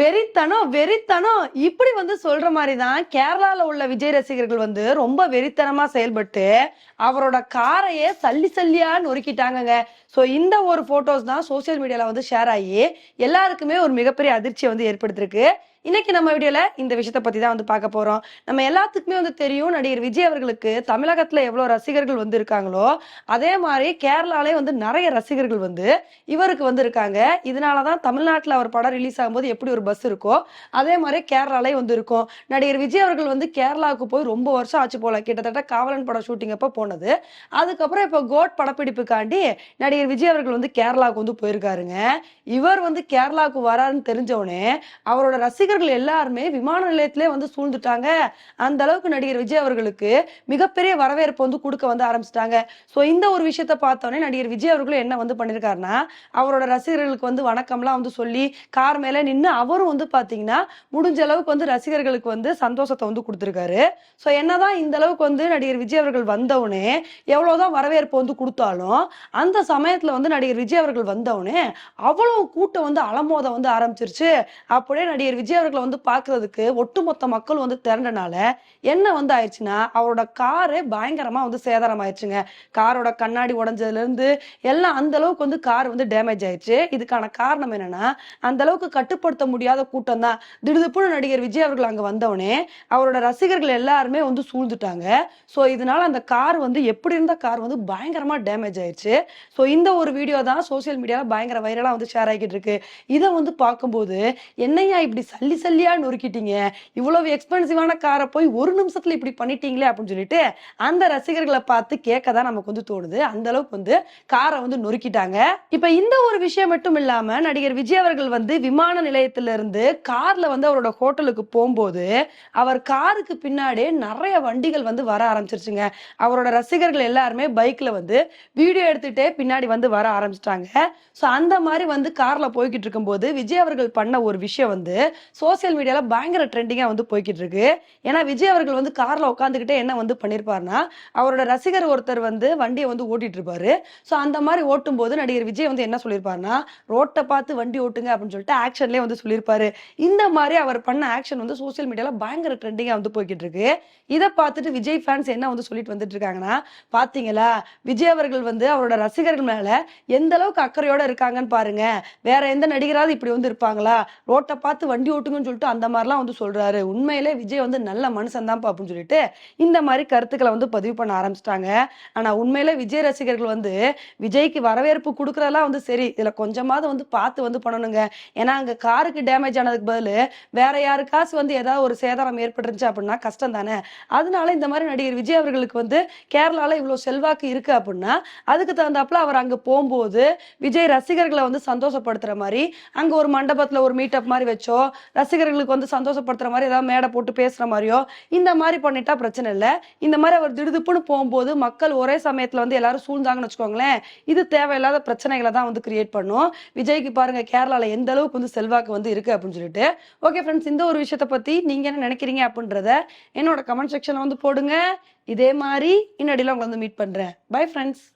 வெறித்தனம் வெறித்தனம். இப்படி வந்து சொல்ற மாதிரி தான் கேரளால உள்ள விஜய் ரசிகர்கள் வந்து ரொம்ப வெறித்தனமா செயல்பட்டு அவரோட காரையே சல்லி சல்லியா நொறுக்கிட்டாங்கங்க. ஸோ இந்த ஒரு ஃபோட்டோஸ் தான் சோசியல் மீடியாவில் வந்து ஷேர் ஆகி எல்லாருக்குமே ஒரு மிகப்பெரிய அதிர்ச்சியை வந்து ஏற்படுத்திருக்கு. இன்னைக்கு நம்ம வீடியோல இந்த விஷயத்தை பத்தி தான் வந்து பார்க்க போறோம். நம்ம எல்லாத்துக்குமே வந்து தெரியும் நடிகர் விஜய் அவர்களுக்கு தமிழகத்துல எவ்வளவு ரசிகர்கள் வந்து இருக்காங்களோ அதே மாதிரி கேரளாலே வந்து நிறைய ரசிகர்கள் வந்து இவருக்கு வந்து இருக்காங்க. இதனாலதான் தமிழ்நாட்டில் அவர் படம் ரிலீஸ் ஆகும்போது எப்படி ஒரு பஸ் இருக்கோ அதே மாதிரி கேரளாலே வந்து இருக்கும். நடிகர் விஜய் அவர்கள் வந்து கேரளாவுக்கு போய் ரொம்ப வருஷம் ஆச்சு போல. கிட்டத்தட்ட காவலன் படம் ஷூட்டிங் அப்போ போனது. அதுக்கப்புறம் இப்போ கோட் படப்பிடிப்புக்காண்டி நடிகர் விஜய் அவர்கள் வந்து கேரளாவுக்கு வந்து போயிருக்காருங்க. இவர் வந்து கேரளாவுக்கு வராருன்னு தெரிஞ்சவுடனே அவரோட ரசிகர்கள் எல்லாருமே விமான நிலையத்திலே வந்து சூழ்ந்துட்டாங்க. அந்த அளவுக்கு நடிகர் விஜய் அவர்களுக்கு மிகப்பெரிய வரவேற்பு வந்து கொடுக்க வந்து ஆரம்பிச்சிட்டாங்க. ஸோ இந்த ஒரு விஷயத்த பார்த்தோன்னே நடிகர் விஜய் அவர்களும் என்ன வந்து பண்ணியிருக்காருன்னா அவரோட ரசிகர்களுக்கு வந்து வணக்கம்லாம் வந்து சொல்லி கார் மேலே நின்று அவரும் வந்து பார்த்தீங்கன்னா முடிஞ்ச அளவுக்கு வந்து ரசிகர்களுக்கு வந்து சந்தோஷத்தை வந்து கொடுத்துருக்காரு. ஸோ என்னதான் இந்த அளவுக்கு வந்து நடிகர் விஜய் அவர்கள் வந்தவுடனே எவ்வளோதான் வரவேற்பு வந்து கொடுத்தாலும் அந்த சமயத்தில் வந்து நடிகர் விஜய் அவர்கள் வந்தவுடனே அவ்வளவு கூட்டம் வந்து அலமோத வந்து ஆரம்பிச்சிருச்சு. அப்படியே நடிகர் விஜய் அவர்களை வந்து பார்க்கறதுக்கு ஒட்டுமொத்த மக்கள் வந்து திரண்டனால என்ன வந்து ஆயிடுச்சுன்னா அவரோட காரு பயங்கரமாக வந்து சேதாரம் ஆயிடுச்சுங்க. காரோட கண்ணாடி உடஞ்சதுல இருந்து எல்லாம் அந்த அளவுக்கு வந்து கார் வந்து டேமேஜ் ஆயிடுச்சு. இதுக்கான காரணம் என்னன்னா அந்த அளவுக்கு கட்டுப்படுத்த முடியாத கூட்டம் தான். திடுதிப்புன்னு நடிகர் விஜய் அவர்கள் அங்கே வந்தவுடனே அவரோட ரசிகர்கள் எல்லாருமே வந்து சூழ்ந்துட்டாங்க. ஸோ இதனால அந்த கார் வந்து எப்படி இருந்த கார் வந்து பயங்கரமாக டேமேஜ் ஆயிடுச்சு. ஸோ இந்த ஒரு வீடியோ தான் சோசியல் மீடியாவில் பயங்கர வைரலாக வந்து ஷேர் ஆகிட்டு இருக்கு. இதை வந்து பார்க்கும்போது என்னையா இப்படி சல்லி சல்லியா நொறுக்கிட்டீங்க? இவ்வளவு எக்ஸ்பென்சிவான காரை போய் ஒரு நிமிஷத்துல இப்படி பண்ணிட்டீங்களே அப்படின்னு சொல்லிட்டு அந்த ரசிகர்களை பார்த்து கேட்க தான் நமக்கு வந்து தோணுது. அந்த அளவுக்கு வந்து காரை வந்து நொறுக்கிட்டாங்க. இப்ப இந்த ஒரு விஷயம் மட்டும் இல்லாம நடிகர் விஜய் அவர்கள் வந்து விமான நிலையத்தில இருந்து கார்ல வந்து அவரோட ஹோட்டலுக்கு போகும்போது அவர் காருக்கு பின்னாடியே நிறைய வண்டிகள் வந்து வர ஆரம்பிச்சிருச்சுங்க. அவரோட ரசிகர்கள் எல்லாருமே பைக்ல வந்து வீடியோ எடுத்துட்டே பின்னாடி வந்து வர ஆரம்பிச்சிட்டாங்க. ஸோ அந்த மாதிரி வந்து கார்ல போய்கிட்டு இருக்கும்போது விஜய் அவர்கள் பண்ண ஒரு விஷயம் வந்து சோசியல் மீடியாவில் பயங்கர ட்ரெண்டிங்காக வந்து போய்கிட்டு இருக்கு. ஏன்னா விஜய் அவர்கள் வந்து கார்ல உட்காந்துக்கிட்டே என்ன வந்து பண்ணியிருப்பார்னா அவரோட ரசிகர் ஒருத்தர் வந்து வண்டியை வந்து ஓட்டிட்டு இருப்பாரு. ஸோ அந்த மாதிரி ஓட்டும் போது நடிகர் விஜய் வந்து என்ன சொல்லியிருப்பார்னா ரோட்டை பார்த்து வண்டி ஓட்டுங்க அப்படின்னு சொல்லிட்டு ஆக்ஷன்லேயே வந்து சொல்லியிருப்பாரு இந்த மாதிரி அவர் பண்ண ஆக்ஷன் வந்து சோசியல் மீடியாவில் பயங்கர ட்ரெண்டிங்காக வந்து போய்கிட்டு இருக்கு. இதை பார்த்துட்டு விஜய் ஃபேன்ஸ் என்ன வந்து சொல்லிட்டு வந்துட்டு இருக்காங்கன்னா பார்த்தீங்களா விஜய் அவர்கள் வந்து அவரோட ரசிகர்கள் மேல எந்த அளவுக்கு அக்கறையோட இருக்காங்கன்னு பாருங்க. வேற எந்த நடிகராவது இப்படி வந்து இருப்பாங்களா? ரோட்டை பார்த்து வண்டி ஓட்டுங்கன்னு சொல்லிட்டு அந்த மாதிரிலாம் வந்து சொல்றாரு. உண்மையிலே விஜய் வந்து நல்ல மனுஷன் தான் அப்படின்னு சொல்லிட்டு இந்த மாதிரி கருத்துக்களை வந்து பதிவு பண்ண ஆரம்பிச்சிட்டாங்க. ஆனா உண்மையிலே விஜய் ரசிகர்கள் வந்து விஜய்க்கு வரவேற்பு கொடுக்கறதெல்லாம் வந்து சரி. இதுல கொஞ்சமாவது வந்து பார்த்து வந்து பண்ணணுங்க. ஏன்னா அங்க காருக்கு டேமேஜ் ஆனதுக்கு பதில் வேற யாருக்காச்சும் வந்து ஏதாவது ஒரு சேதாரம் ஏற்பட்டுருந்துச்சு அப்படின்னா கஷ்டம் தானே. அதனால இந்த மாதிரி நடிகர் விஜய் அவர்களுக்கு வந்து கேரளால இவ்வளவு செல்வாக்கு இருக்கு அப்படின்னா அதுக்கு தகுந்தாப்புல அவர் அங்க போகும்போது விஜய் ரசிகர்களை வந்து சந்தோஷப்படுத்துற மாதிரி அங்க ஒரு மண்டபத்துல ஒரு மீட்டப் மாதிரி வச்சோ ரசிகர்களுக்கு வந்து சந்தோஷப்படுத்துற மாதிரி ஏதாவது மேடை போட்டு பேசுற மாதிரியோ இந்த மாதிரி பண்ணிட்டா பிரச்சனை இல்லை. இந்த மாதிரி அவர் திடுதுப்புன்னு போகும்போது மக்கள் ஒரே சமயத்தில் வந்து எல்லாரும் சூழ்ந்தாங்கன்னு வச்சுக்கோங்களேன் இது தேவையில்லாத பிரச்சனைகளை தான் வந்து கிரியேட் பண்ணும். விஜய்க்கு பாருங்க கேரளால எந்த அளவுக்கு வந்து செல்வாக்கு வந்து இருக்கு அப்படின்னு சொல்லிட்டு. ஓகே ஃப்ரெண்ட்ஸ் இந்த ஒரு விஷயத்தை பத்தி நீங்க என்ன நினைக்கிறீங்க அப்படின்றத என்னோட கமெண்ட் செக்ஷனில் வந்து போடுங்க. இதே மாதிரி இன்னடியில் உங்களை வந்து மீட் பண்றேன். Bye friends